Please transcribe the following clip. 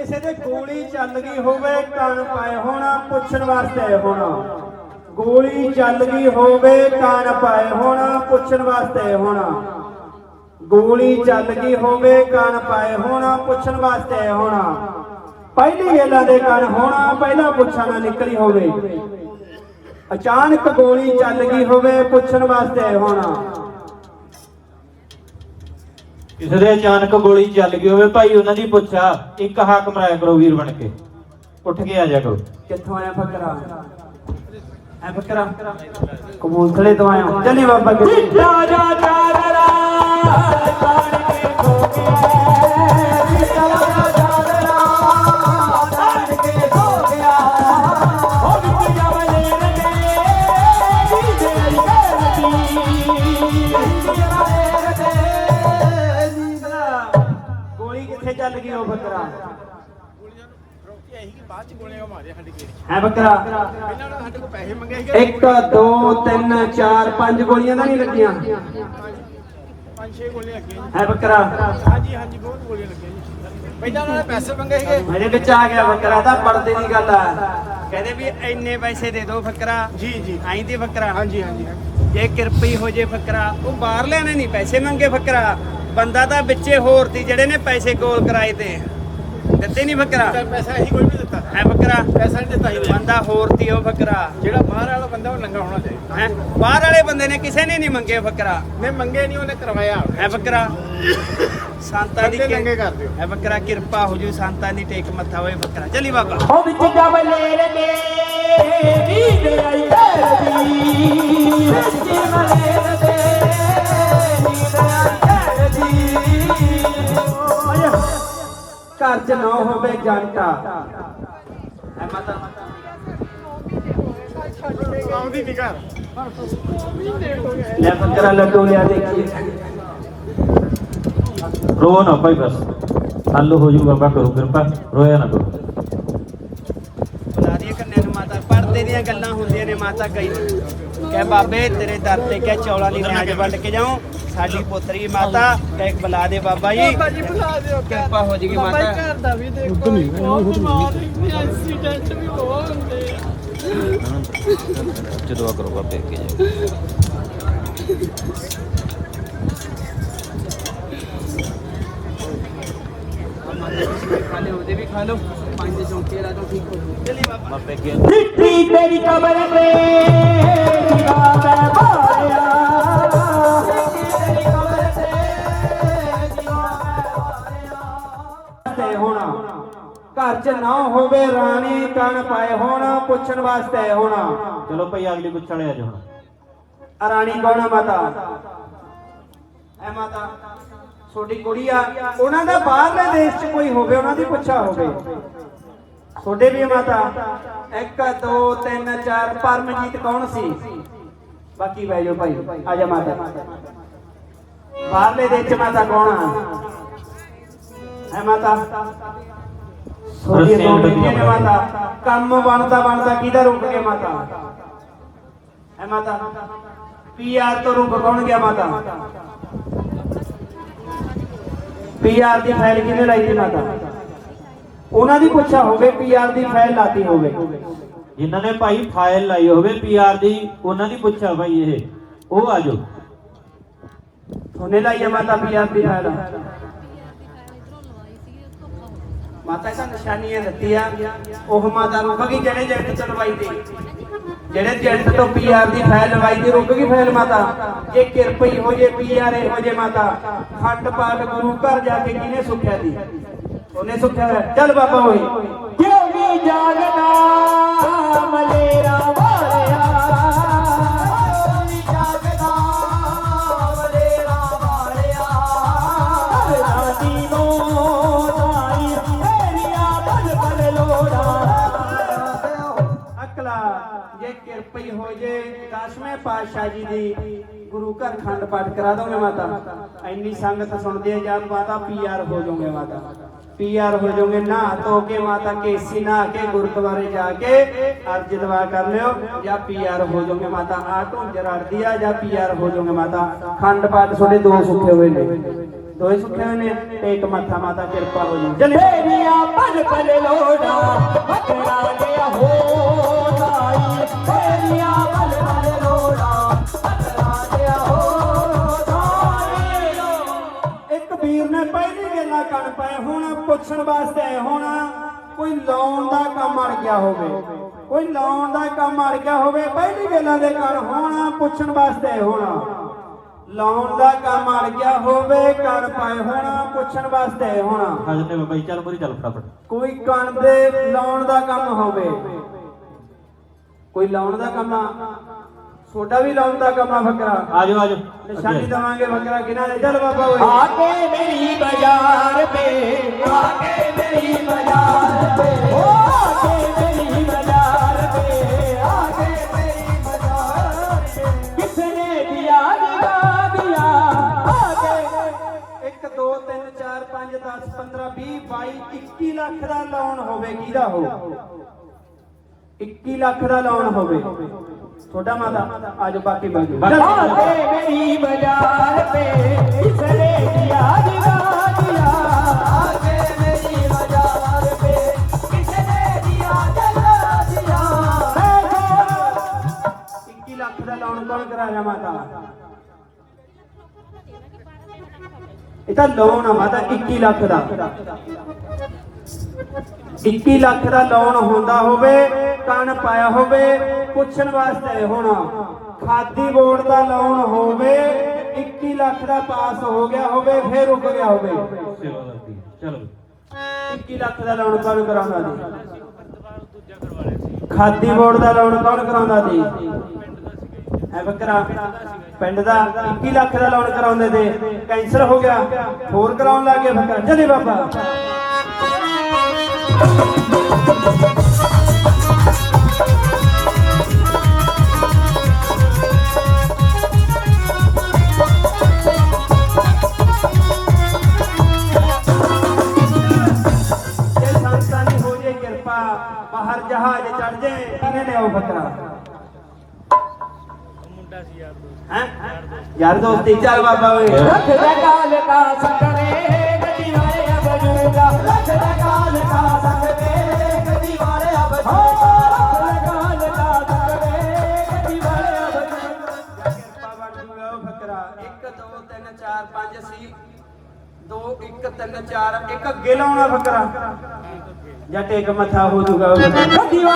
ਕਿਸੇ ਦੇ ਗੋਲੀ ਚੱਲ ਗਈ ਹੋਵੇ, ਕੰਨ ਪਾਏ ਹੋਣਾ, ਪੁੱਛਣ ਵਾਸਤੇ ਆਏ ਹੋਣਾ। ਗੋਲੀ ਚੱਲ ਗਈ ਹੋਵੇ, ਕੰਨ ਪਾਏ ਹੋਣਾ, ਪੁੱਛਣ ਵਾਸਤੇ ਆਏ ਹੋਣਾ। ਗੋਲੀ ਚੱਲ ਗਈ ਹੋਵੇ, ਕੰਨ ਪਾਏ ਹੋਣਾ, ਪੁੱਛਣ ਵਾਸਤੇ ਆਏ ਹੋਣਾ। ਪਹਿਲੀ ਗੱਲਾਂ ਦੇ ਕੰਨ ਹੋਣਾ, ਪਹਿਲਾਂ ਪੁੱਛਾਂ ਨਾ ਨਿਕਲੀ ਹੋਵੇ। ਅਚਾਨਕ ਗੋਲੀ ਚੱਲ ਗਈ ਹੋਵੇ, ਪੁੱਛਣ ਵਾਸਤੇ ਆਏ ਹੋਣਾ। ਕਿਸੇ ਦੇ ਅਚਾਨਕ ਗੋਲੀ ਚੱਲ ਗਈ ਹੋਵੇ ਭਾਈ ਉਹਨਾਂ ਦੀ ਪੁੱਛਾ ਇੱਕ ਹਾਕ ਮਰਾਇਆ ਕਰੋ ਵੀਰ ਬਣ ਕੇ। ਉੱਠ ਕੇ ਆ ਜਾ ਕਰੋ। ਕਿੱਥੋਂ ਆਇਆ ਫਕਰਾ ਐ ਫਕਰਾ ਕਬੂਲਥਲੇ ਤੋਂ ਆਇਆ। ਚੱਲੀ ਬਾਬਾ ਜੀ। ਰਾਜਾ ਜਾਗਰਾ ਕਾਣ ਇਹਨਾਂ ਨੇ ਸਾਡੇ ਕੋਲ ਪੈਸੇ ਮੰਗੇ ਸੀਗੇ 1 2 3 4 5 ਗੋਲੀਆਂ ਤਾਂ ਨਹੀਂ ਲੱਗੀਆਂ? ਪੰਜ ਛੇ ਗੋਲੀਆਂ ਲੱਗੀਆਂ ਐ ਫਕਰਾ ਹਾਂਜੀ ਹਾਂਜੀ ਬਹੁਤ ਗੋਲੀਆਂ ਲੱਗੀਆਂ ਜੀ ਪਹਿਲਾਂ ਉਹਨਾਂ ਨੇ ਪੈਸੇ ਮੰਗੇ ਸੀਗੇ ਮੇਰੇ ਵਿੱਚ ਆ ਗਿਆ ਫਕਰਾ ਤਾਂ ਪਰਦੇ ਦੀ ਗੱਲ ਆ। ਕਹਿੰਦੇ ਵੀ ਇੰਨੇ ਪੈਸੇ ਦੇ ਦਿਓ ਫਕਰਾ ਜੀ ਜੀ। ਆਈ ਤੇ ਫਕਰਾ ਹਾਂਜੀ ਹਾਂਜੀ। ਜੇ ਕਿਰਪਈ ਹੋ ਜੇ ਫਕਰਾ ਉਹ ਬਾਹਰਲਿਆਂ ਨੇ ਨਹੀਂ ਪੈਸੇ ਮੰਗੇ ਫਕਰਾ ਬੰਦਾ ਤਾਂ ਵਿੱਚੇ ਹੋਰ ਤੀ ਜਿਹੜੇ ਨੇ ਪੈਸੇ ਕੋਲ ਕਰਾਏ ਤੇ। ਦਿੱਤੇ ਨਹੀਂ ਫਕਰਾ ਪੈਸਾ ਇਹੀ ਕੋਈ ਵੀ ਦਿੱਤਾ। ਹੈ ਫਕਰਾ ਪੈਸਾ ਨਹੀਂ ਦਿੱਤਾ ਸੀ ਬੰਦਾ ਹੋਰ ਤੀ ਉਹ ਫਕਰਾ ਜਿਹੜਾ ਬਾਹਰ ਵਾਲਾ ਬੰਦਾ ਉਹ ਨੰਗਾ ਹੋਣਾ ਚਾਹੀਦਾ। ਹੈ? ਬਾਹਰ ਵਾਲੇ ਬੰਦੇ ਨੇ ਕਿਸੇ ਨੇ ਨਹੀਂ ਮੰਗੇ ਫਕਰਾ ਨੇ ਮੰਗੇ ਨਹੀਂ ਉਹਨੇ ਕਰਵਾਇਆ। ਹੈ ਫਕਰਾ ਸੰਤਾਂ ਦੀ ਨੰਗੇ ਕਰ ਦਿਓ ਹੈ ਫਕਰਾ ਕਿਰਪਾ ਹੋ ਜੂ ਸੰਤਾਂ ਦੀ ਟੇਕ ਮੱਥਾ ਹੋਏ ਫਕਰਾ ਚੱਲੀ ਬਾਬਾ। ਹੋ ਵਿੱਚ ਕਰਦੀ ਵਿੱਚ ਜਾਵਲੇ ਰਗੇ ਜੀਦੇ ਘਰ ਚ ਨਾ ਹੋਵੇ ਜੰਟਾ। ਹੈ ਮਾਤਾ ਆਉਂਦੀ ਨਹੀਂ ਘਰ। ਲੈ ਫਕਰਾ ਲੱਡੂ ਲਿਆ ਦੇਖੀ ਰੋ ਨਾ ਭਾਈ ਬਸ। ਹੱਲ ਹੋ ਜੂ ਬਾਬਾ ਕਰੋ ਕਿਰਪਾ। ਰੋਇਆ ਨਾ ਕਰੋ। ਬੁਲਾ ਰਹੀ ਕੰਨਿਆ ਨੂੰ ਮਾਤਾ। ਪਰਦੇ ਦੀਆਂ ਗੱਲਾਂ ਹੁੰਦੀਆਂ ਨੇ ਮਾਤਾ ਕਈ। ਕਹਿ ਬਾਬੇ ਤੇਰੇ ਦਰ ਤੇ ਕਹਿ ਚੌਲਾਂ ਦੀ ਮੈਂ ਅੱਜ ਵੰਡ ਕੇ ਜਾਉਂ। ਸਾਡੀ ਪੁੱਤਰੀ ਮਾਤਾ ਕਹਿ ਬੁਲਾ ਦੇ ਬਾਬਾ ਜੀ। ਬਾਬਾ ਜੀ ਬੁਲਾ ਦਿਓ ਕਿਰਪਾ ਹੋ ਜੇਗੀ ਬਾਬਾ ਜੀ ਮਾਤਾ। ਘਰ ਦਾ ਵੀ ਦੇਖੋ ਬਹੁਤ ਬਿਮਾਰ ਵੀ ਐਕਸੀਡੈਂਟ ਵੀ ਬਹੁਤ ਹੁੰਦੇ ਆ। ਜਦੋਂ ਕਰੋ ਬਾਬੇ ਅੱਗੇ ਜਾ ਖਾ ਲਿਓ ਉਹਦੇ ਵੀ ਖਾ ਲਓ। ਪੰਜ ਚੌਂਕੇ ਲਾ ਦੋ ਠੀਕ ਹੋ ਜੂ ਚਲੀ ਬਾਬਾ। ਬਾਬੇ ਅੱਗੇ ਮਿੱਟੀ ਤੇਰੀ ਕਬਰ ਤੇ ਜੀਵਾ ਮੈਂ ਮਾਰਿਆ ਮਿੱਟੀ ਤੇਰੀ ਕਬਰ ਤੇ ਜੀਵਾ ਮੈਂ ਮਾਰਿਆ ਤੇ ਹੋਣਾ ਘਰ ਚ ਨਾ ਹੋਵੇ ਰਾਣੀ ਕਣ ਪਾਏ ਹੋਣਾ ਪੁੱਛਣ ਵਾਸਤੇ ਹੋਣਾ। ਚਲੋ ਭਾਈ ਅਗਲੀ ਪੁੱਛਣ ਆ ਜਾਓ ਹੁਣ। ਆ ਰਾਣੀ ਕੌਣ ਆ ਮਾਤਾ? ਐ ਮਾਤਾ। ਛੋਟੀ ਕੁੜੀ ਆ ਉਹਨਾਂ ਦਾ ਬਾਹਰਲੇ ਦੇਸ਼ 'ਚ ਕੋਈ ਹੋਵੇ ਉਹਨਾਂ ਦੀ ਪੁੱਛਾ ਹੋਵੇ। ਛੋਡੇ ਵੀ ਮਾਤਾ। 1 2 3 4 ਪਰਮਜੀਤ ਕੌਣ ਸੀ? ਬਾਕੀ ਬਹਿ ਜਾਓ ਭਾਈ ਆ ਜਾ ਮਾਤਾ। ਬਾਹਰਲੇ ਦੇਸ਼ 'ਚ ਮਾਤਾ ਕੌਣ ਆ? ਐ ਮਾਤਾ? ਰੱਸੀਆਂ ਦੋ ਨੇ ਕੱਢੀਆਂ ਮਾਤਾ। ਕੰਮ ਬਣਦਾ ਬਣਦਾ ਕਿਹਦਾ ਰੁਕ ਗਿਆ ਮਾਤਾ? ਹੈ ਮਾਤਾ? ਪੀਆਰ ਤੋਂ ਰੁਕ ਕੌਣ ਗਿਆ ਮਾਤਾ? ਪੀਆਰ ਦੀ ਫਾਈਲ ਕਿਹਨੇ ਲਾਈ ਸੀ ਮਾਤਾ? ਉਹਨਾਂ ਦੀ ਪੁੱਛਾ ਹੋਵੇ ਪੀਆਰ ਦੀ ਫਾਈਲ ਲਾਤੀ ਹੋਵੇ। ਜਿਨ੍ਹਾਂ ਨੇ ਭਾਈ ਫਾਈਲ ਲਾਈ ਹੋਵੇ ਪੀਆਰ ਦੀ ਉਹਨਾਂ ਦੀ ਪੁੱਛਾ ਭਾਈ ਇਹ। ਉਹ ਆ ਜਾਓ। ਉਹਨੇ ਲਾਈ ਹੈ ਮਾਤਾ ਪੀਆਰ ਦੀ ਫਾਈਲ। ਮਾਤਾ ਦਾ ਨਿਸ਼ਾਨੀਆਂ ਦਿੱਤੀਆਂ। ਉਹ ਮਾਤਾ ਰੁਕ ਗਈ ਜਿਹੜੇ ਜੈਂਟ ਤੋਂ ਲਵਾਈ ਤੇ। ਜਿਹੜੇ ਜੈਂਟ ਤੋਂ ਪੀਆਰ ਦੀ ਫਾਈਲ ਲਵਾਈ ਤੇ ਰੁਕ ਗਈ ਫਾਈਲ ਮਾਤਾ। ਜੇ ਕਿਰਪਈ ਹੋ ਜੇ, ਪੀਆਰ ਹੋ ਜੇ ਮਾਤਾ। ਖੰਡ ਪਾਠ ਗੁਰੂ ਘਰ ਜਾ ਕੇ ਕਿਹਨੇ ਸੁਖਿਆ ਦੀ? ਉਹਨੇ ਸੁਖਿਆ ਹੋਇਆ। ਚੱਲ ਬਾਬਾ ਹੋਈ ਕਿਉਂ ਵੀ ਜਾਗਦਾ ਮਲੇਰਾ? ਜੇ ਕਿਰਪਈ ਹੋ ਜੇ ਦਸਵੇਂ ਪਾਤਸ਼ਾਹ ਜੀ ਦੀ ਗੁਰੂ ਘਰ ਖੰਡ ਪਾਠ ਕਰਾ ਦੋਗੇ ਮਾਤਾ। ਇੰਨੀ ਸੰਗਤ ਸੁਣਦੇ ਆ ਜਾਂ ਮਾਤਾ ਪੀਆਰ ਹੋ ਜਾਓਗੇ ਮਾਤਾ। ਪੀਆਰ ਹੋ ਜਾਓਗੇ ਨਾ ਧੋ ਕੇ ਮਾਤਾ, ਕੇਸੀ ਨਾ ਕੇ ਗੁਰਦੁਆਰੇ ਜਾ ਕੇ ਅਰਜ ਦਵਾ ਕਰ ਲਿਓ, ਜਾਂ ਪੀਆਰ ਹੋ ਜਾਓਗੇ ਮਾਤਾ। ਆ ਢੁੰਜਰ ਅੜਦੀ ਆ, ਜਾਂ ਪੀਆਰ ਹੋ ਜਾਓਗੇ ਮਾਤਾ। ਖੰਡ ਪਾਠ ਤੁਹਾਡੇ ਦੋ ਸੁੱਖੇ ਹੋਏ ਨੇ। ਦੋਏ ਸੁੱਖੇ ਹੋਏ ਨੇ? ਇੱਕ ਮੱਥਾ ਮਾਤਾ, ਕਿਰਪਾ ਹੋ ਜੀ ਚੱਲੇ ਪਲ ਪਲ ਲੋੜਾ ਬੱਕਰਾ ਗਿਆ ਹੋ ਪੁੱਛਣ ਵਾਸਤੇ ਆਏ ਹੁਣ ਕੋਈ ਲਾਉਣ ਦਾ ਕੰਮ ਅੜ ਗਿਆ ਹੋਵੇ ਕੋਈ ਲਾਉਣ ਦਾ ਕੰਮ ਅੜ ਗਿਆ ਹੋਵੇ ਪਹਿਲੀ ਗੱਲਾਂ ਦੇ ਕੰਨ ਹੋਣਾ ਪੁੱਛਣ ਵਾਸਤੇ ਹੋਣਾ। ਲਾਉਣ ਦਾ ਕੰਮ ਅੜ ਗਿਆ ਹੋਵੇ ਕੰਨ ਪਾਏ ਹੋਣਾ ਪੁੱਛਣ ਵਾਸਤੇ ਹੋਣਾ। ਹਾਜ਼ਰ ਨੇ ਬਾਬਾ ਜੀ ਚੱਲ ਪੂਰੀ ਚੱਲ ਫਟਾਫਟ। ਕੋਈ ਕੰਨ ਦੇ ਲਾਉਣ ਦਾ ਕੰਮ ਹੋਵੇ ਕੋਈ ਲਾਉਣ ਦਾ ਕੰਮ ਆ ਛੋਟਾ ਵੀ ਲਾਉਂਦਾ ਕਮਾ ਫਕਰਾ ਆਜੋ ਆਜੋ। ਨਿਸ਼ਾਨੀ ਦਵਾਂਗੇ ਫਕਰਾ ਕਿਨਾਂ ਨੇ ਚੱਲ ਬਾਬਾ ਓਏ। ਆਕੇ ਮੇਰੀ ਬਾਜ਼ਾਰ ਪੇ। ਆਕੇ ਮੇਰੀ ਬਾਜ਼ਾਰ ਪੇ। ਓ ਆਕੇ ਮੇਰੀ ਬਾਜ਼ਾਰ ਪੇ। ਆਕੇ ਮੇਰੀ ਬਾਜ਼ਾਰ ਪੇ। ਕਿਸਨੇ ਦਿਆ ਨਿਗਾ ਦਿਆ? ਆਕੇ। 1 2 3 4 5 10 15 20 22 21 ਲੱਖ ਦਾ ਲੋਨ ਹੋਵੇ ਕਿਹਦਾ ਹੋ 21 ਲੱਖ ਦਾ ਲੋਨ ਹੋਵੇ। छोटा माता आज बाकी बाकी बाज़ार पे इतना लोन माता इक्की लाख का। 21 ਲੱਖ ਦਾ ਲੋਨ ਹੁੰਦਾ ਹੋਵੇ ਕਣ ਪਾਇਆ ਹੋਵੇ, ਪੁੱਛਣ ਵਾਸਤੇ ਹੋਣਾ ਖਾਦੀ ਬੋਰਡ ਦਾ ਲੋਨ ਹੋਵੇ 21 ਲੱਖ ਦਾ ਪਾਸ ਹੋ ਗਿਆ ਹੋਵੇ, ਫੇਰ ਰੁਕ ਗਿਆ ਹੋਵੇ। ਕੌਣ ਕਰਾਉਂਦਾ ਜੀ? ਖਾਦੀ ਬੋਰਡ ਦਾ ਲੋਨ ਕੌਣ ਕਰਾਉਂਦਾ ਜੀ? ਐ ਬੱਕਰਾ, ਪਿੰਡ ਦਾ 21 ਲੱਖ ਦਾ ਲੋਨ ਕਰਾਉਂਦੇ ਤੇ ਕੈਂਸਰ ਹੋ ਗਿਆ, ਹੋਰ ਕਰਾਉਣ ਲੱਗੇ ਬੱਕਰਾ। ਜਦੇ ਬਾਬਾ। ਜੇ ਸੰਤਾਂ ਦੀ ਹੋ ਜੇ ਕਿਰਪਾ ਬਾਹਰ ਜਹਾਜ਼ ਚੜ ਜੇ ਕਿਨੇ ਲਗਾ ਲੱਖ ਲਗਾ ਚਾਰ, ਪੰਜ ਸੀ 2 1 3 4 ਇੱਕ ਅੱਗੇ ਲਾਉਣਾ ਫਕਰਾ। ਜਾਂ ਟੇਕ ਮੱਥਾ ਹੋ ਜੂਗਾ।